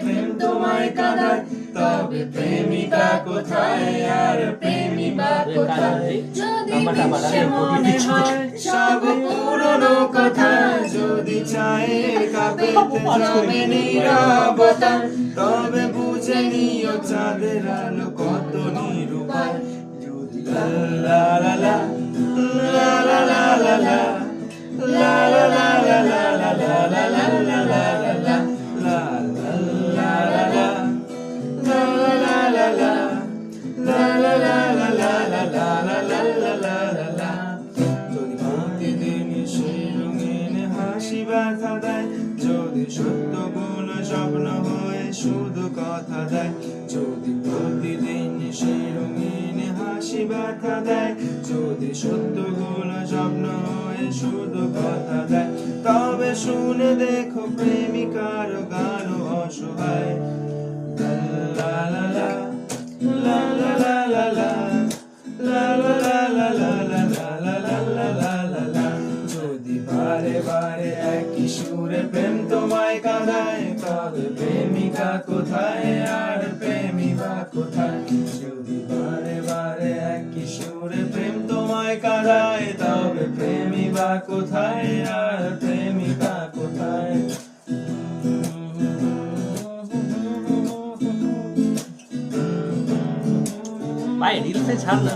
প্রেম তোমায় কাঁদায় তবে প্রেমিকা কোথায় আর প্রেমিকা কোথায় যদি বিশ্বে মনে হয় সব পুরনো কথা যদি চায় কাঁপেতে যাবে নীরবতা তবে বুঝে নিও চাঁদের আলো কত নিরূপায় যদি লা লা লা লা লা লা লা লা লা লা লা লা লা লা লা লা লা ব্যথা দেয় যদি সত্য গুণ স্বপ্ন হয়ে শুধু কথা দেয়। যদি প্রতিদিন রঙিন হাসি ব্যথা দেয়। যদি সত্য গুণ স্বপ্ন হয়ে শুধু কথা দেয়। তবে শুনে দেখো প্রেমিকার গান অসহায়। বারে বারে একই সুরে প্রেম তোমায় কাঁদায় তবে প্রেমিকা কোথায় আর প্রেমিকা কোথায়? যদি বারে বারে একই সুরে প্রেম তোমায় কাঁদায় তবে প্রেমিকা কোথায় আর প্রেমিকা কোথায়? ভাই রিলসে ছাড় না।